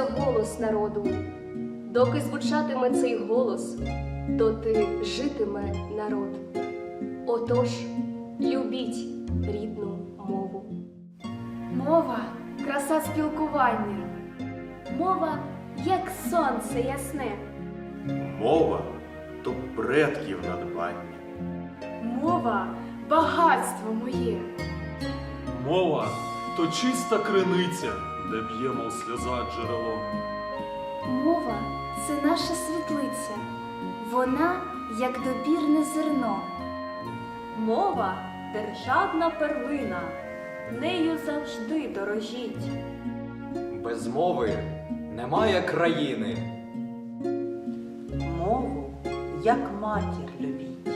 голос народу. Доки звучатиме цей голос, доти житиме народ. Отож, любіть рідну мову. Мова краса спілкування. Мова як сонце ясне. Мова то предків надбання. Мова багатство моє. Мова то чиста криниця, де б'є, мов сльоза джерело. Мова це наша світлиця. Вона як добірне зерно. Мова державна перлина, нею завжди дорожіть. Без мови немає країни. Мову, як матір любіть.